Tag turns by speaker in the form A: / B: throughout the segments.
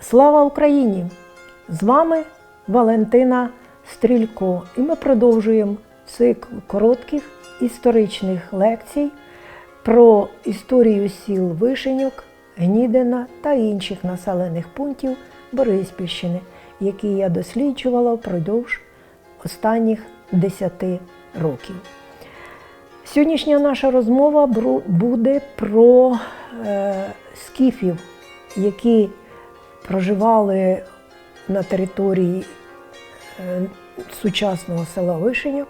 A: Слава Україні! З вами Валентина Стрілько, і ми продовжуємо цикл коротких історичних лекцій про історію сіл Вишеньок, Гнідина та інших населених пунктів Бориспільщини, які я досліджувала впродовж останніх 10 років. Сьогоднішня наша розмова буде про е, скіфів, які проживали на території е, сучасного села Вишеньок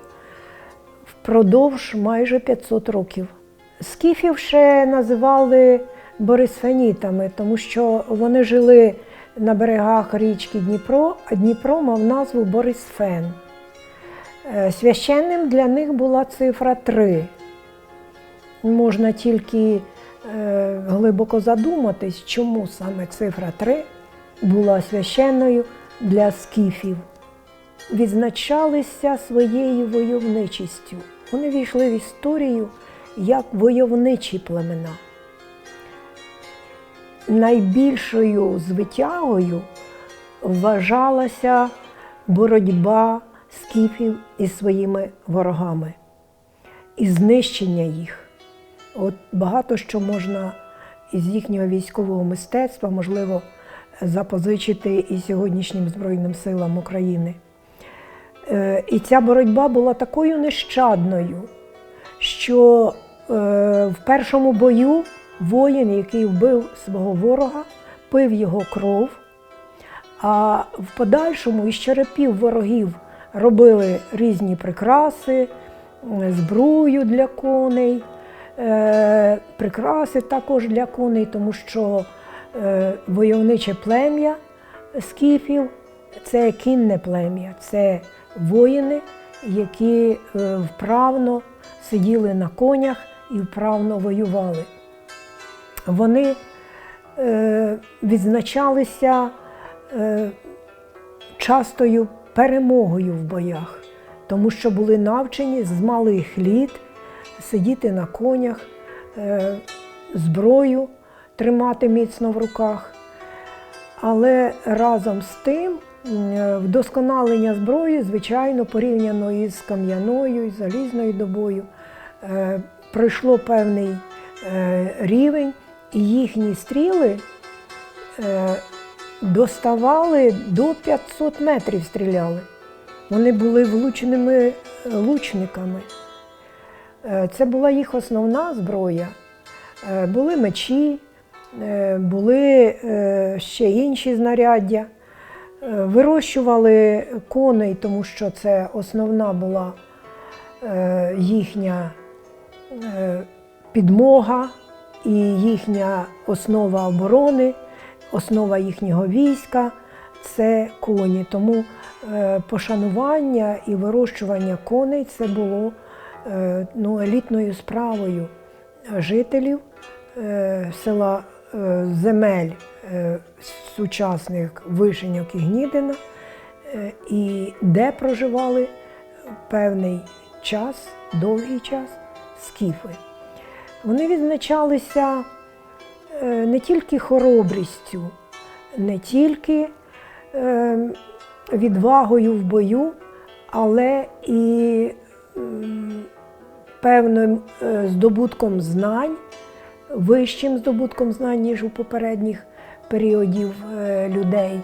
A: впродовж майже 500 років. Скіфів ще називали борисфенітами, тому що вони жили на берегах річки Дніпро, а Дніпро мав назву Борисфен. Е, Священним для них була цифра 3. Можна тільки е, глибоко задуматись, чому саме цифра 3 була священною для скіфів. Відзначалися своєю войовничістю. Вони війшли в історію як войовничі племена. Найбільшою звитягою вважалася боротьба скіфів із своїми ворогами і знищення їх. От багато що можна із їхнього військового мистецтва, можливо, запозичити і сьогоднішнім Збройним силам України. Е, І ця боротьба була такою нещадною, що е, в першому бою воїн, який вбив свого ворога, пив його кров, а в подальшому із черепів ворогів робили різні прикраси, збрую для коней, е, прикраси також для коней, тому що войовниче плем'я скіфів це кінне плем'я, це воїни, які е, вправно сиділи на конях і вправно воювали. Вони е, відзначалися е, частою перемогою в боях, тому що були навчені з малих літ сидіти на конях, е, зброю тримати міцно в руках. Але разом з тим вдосконалення зброї, звичайно, порівняно із кам'яною і залізною добою, е, пройшло певний е, рівень, і їхні стріли е, доставали до 500 метрів стріляли. Вони були влученими е, лучниками. Е, Це була їх основна зброя. Е, Були мечі, е, були е, ще інші знаряддя. Е, Вирощували коней, тому що це основна була е, їхня е, підмога і їхня основа оборони, основа їхнього війська це коні. Тому е, пошанування і вирощування коней це було е, ну, елітною справою жителів е, села е, земель е, сучасних Вишеньок і Гнідина, е, і де проживали певний час, довгий час скіфи. Вони відзначалися е, не тільки хоробрістю, не тільки е, відвагою в бою, але і певним е, здобутком знань, вищим здобутком знань, ніж у попередніх періодів е, людей.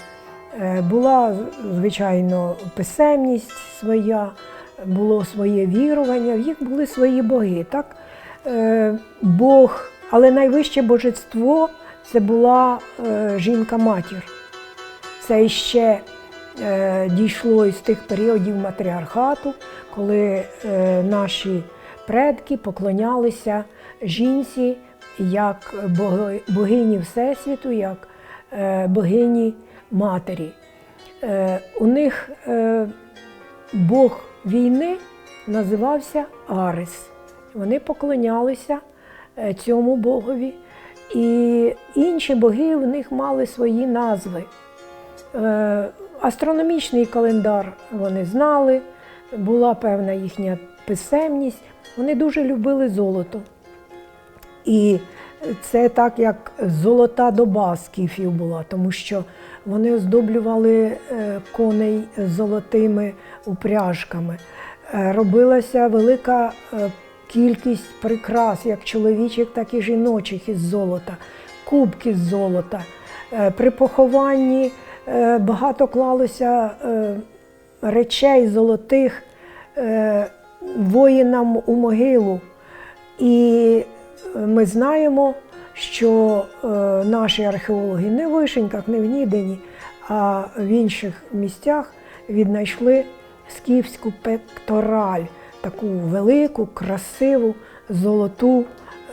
A: Е, Була, звичайно, писемність своя, було своє вірування, в їх були свої боги. Так? Е, Бог, але найвище божество це була жінка-матір. Це ще дійшло із тих періодів матріархату, коли наші предки поклонялися жінці як богині Всесвіту, як е, богині матері. Е, у них е, Бог війни називався Арес. Вони поклонялися цьому богові, і інші боги в них мали свої назви. Астрономічний календар вони знали, була певна їхня писемність. Вони дуже любили золото. І це так, як золота доба скіфів була, тому що вони оздоблювали е, коней золотими упряжками. Е, Робилася велика е, кількість прикрас, як чоловічих, так і жіночих із золота, кубки з золота. При похованні багато клалося речей золотих воїнам у могилу. І ми знаємо, що е, наші археологи не в Вишеньках, не в Нідені, а в інших місцях віднайшли скіфську пектораль, таку велику, красиву, золоту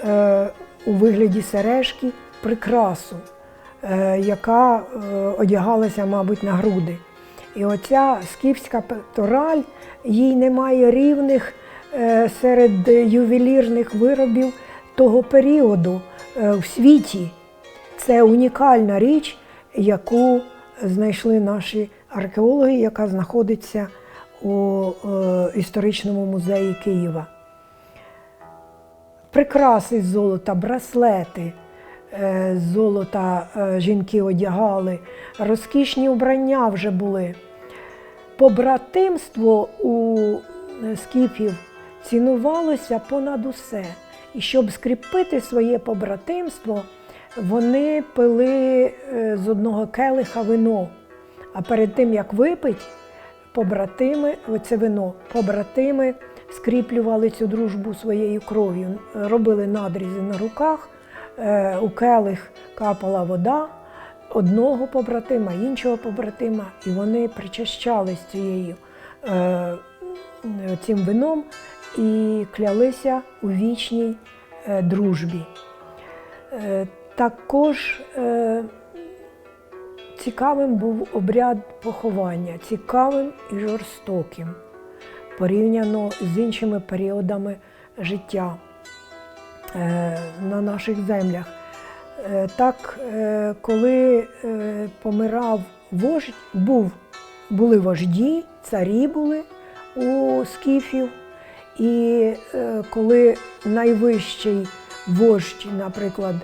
A: е, у вигляді сережки прикрасу, е, яка одягалася, мабуть, на груди. І оця скіфська пектораль, їй немає рівних серед ювелірних виробів того періоду е, в світі. Це унікальна річ, яку знайшли наші археологи, яка знаходиться у е, історичному музеї Києва. Прикраси з золота, браслети е, з золота жінки одягали, розкішні вбрання вже були. Побратимство у скіфів цінувалося понад усе. І щоб скріпити своє побратимство, вони пили е, з одного келиха вино. А перед тим, як випить, побратими, оце вино, побратими скріплювали цю дружбу своєю кров'ю, робили надрізи на руках, е, у келих капала вода одного побратима, іншого побратима, і вони причащались цією е, цим вином і клялися у вічній е, дружбі. Е, Також е, цікавим був обряд поховання, цікавим і жорстоким, порівняно з іншими періодами життя на наших землях. Так, коли помирав вождь, був, були вожді, царі були у скіфів, і е, коли найвищий вождь, наприклад,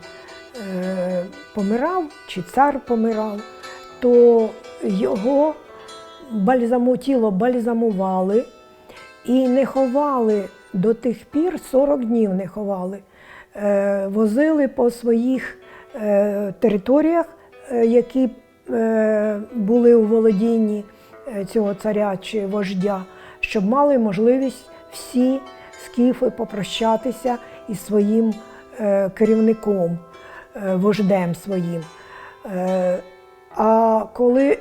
A: е, помирав, чи цар помирав, то його бальзаму, тіло бальзамували і не ховали до тих пір, 40 днів не ховали. Е, Возили по своїх територіях, які були у володінні цього царя чи вождя, щоб мали можливість всі скіфи попрощатися із своїм е, керівником, е, вождем своїм. Е, А коли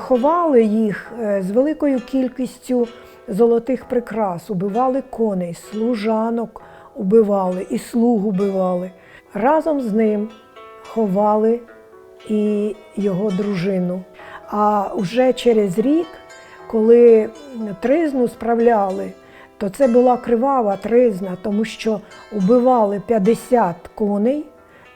A: ховали їх з великою кількістю золотих прикрас, убивали коней, служанок убивали і слуг убивали. Разом з ним ховали і його дружину. А вже через рік, коли тризну справляли, то це була кривава тризна, тому що убивали 50 коней,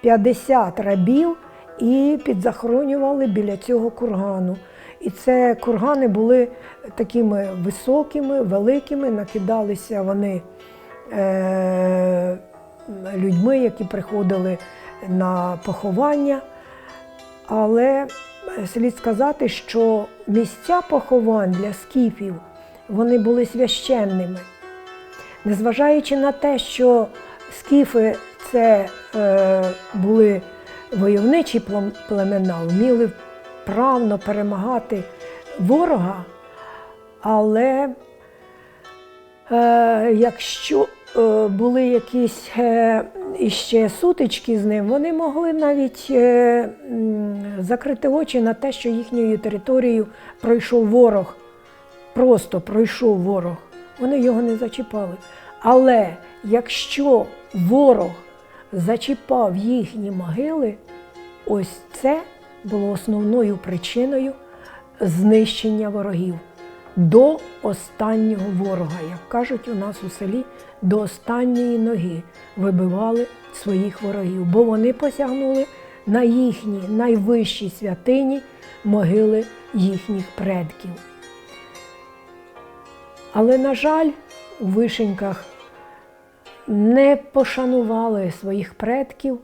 A: 50 рабів і підзахоронювали біля цього кургану. І це кургани були такими високими, великими, накидалися вони е, людьми, які приходили на поховання. Але слід сказати, що місця поховань для скіфів вони були священними. Незважаючи на те, що скіфи це е, були войовничі племена, вміли вправно перемагати ворога, але е, якщо е, були якісь е, іще сутички з ним, вони могли навіть е, закрити очі на те, що їхньою територією пройшов ворог, просто пройшов ворог. Вони його не зачіпали. Але якщо ворог зачіпав їхні могили, ось це було основною причиною знищення ворогів до останнього ворога, як кажуть у нас у селі, до останньої ноги вибивали своїх ворогів, бо вони посягнули на їхні найвищі святині могили їхніх предків. Але, на жаль, у вишеньках не пошанували своїх предків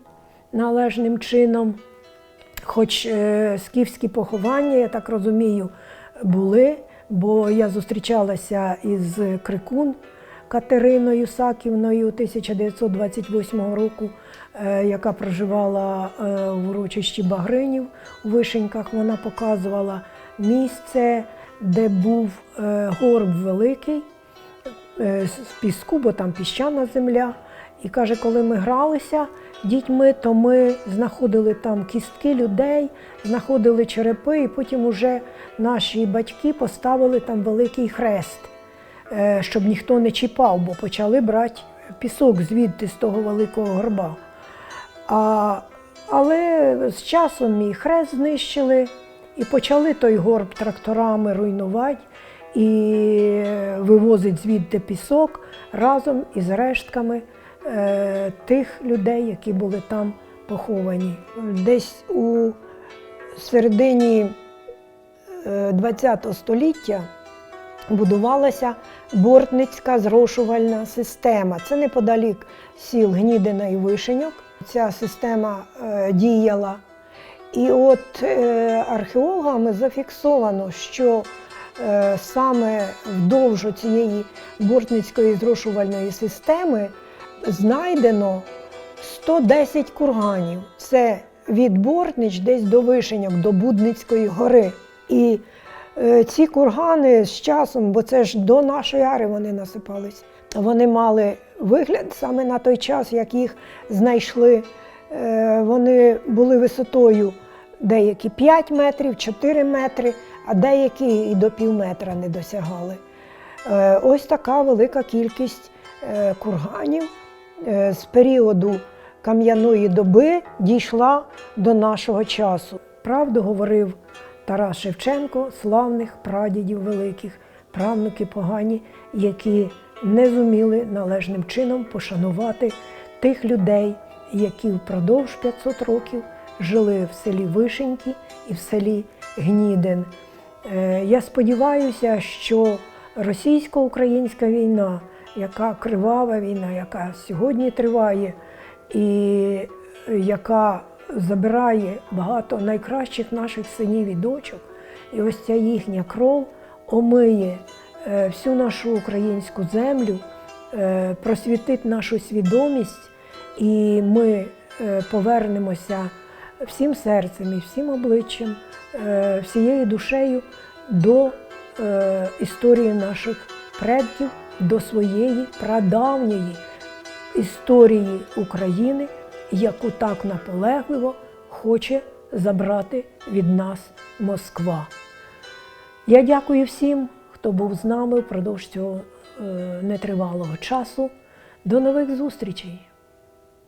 A: належним чином. Хоч е, скіфські поховання, я так розумію, були, бо я зустрічалася із Крикун Катериною Саківною 1928 року, е, яка проживала е, в урочищі Багринів у Вишеньках. Вона показувала місце, де був е, горб великий е, з піску, бо там піщана земля. І каже, коли ми гралися дітьми, то ми знаходили там кістки людей, знаходили черепи, і потім уже наші батьки поставили там великий хрест, е, щоб ніхто не чіпав, бо почали брати пісок звідти з того великого горба. А, але з часом і хрест знищили, і почали той горб тракторами руйнувати і вивозити звідти пісок разом із рештками е, тих людей, які були там поховані. Десь у середині ХХ століття будувалася бортницька зрошувальна система. Це неподалік сіл Гнідина і Вишеньок. Ця система е, діяла. І от е, археологами зафіксовано, що е, саме вдовж цієї бортницької зрошувальної системи знайдено 110 курганів. Це від Бортнич десь до Вишеньок, до Будницької гори. І е, ці кургани з часом, бо це ж до нашої ари вони насипались, вони мали вигляд саме на той час, як їх знайшли. Е, вони були висотою деякі 5 метрів, 4 метри, а деякі і до пів метра не досягали. Е, Ось така велика кількість е, курганів з періоду кам'яної доби дійшла до нашого часу. Правду говорив Тарас Шевченко, славних прадідів великих, правнуки погані, які не зуміли належним чином пошанувати тих людей, які впродовж 500 років жили в селі Вишеньки і в селі Гнідин. Е, Я сподіваюся, що російсько-українська війна, яка кривава війна, яка сьогодні триває, і яка забирає багато найкращих наших синів і дочок, і ось ця їхня кров омиє е, всю нашу українську землю, е, просвітить нашу свідомість, і ми е, повернемося всім серцем і всім обличчям, е, всією душею до е, історії наших предків, до своєї прадавньої історії України, яку так наполегливо хоче забрати від нас Москва. Я дякую всім, хто був з нами впродовж цього нетривалого часу. До нових зустрічей!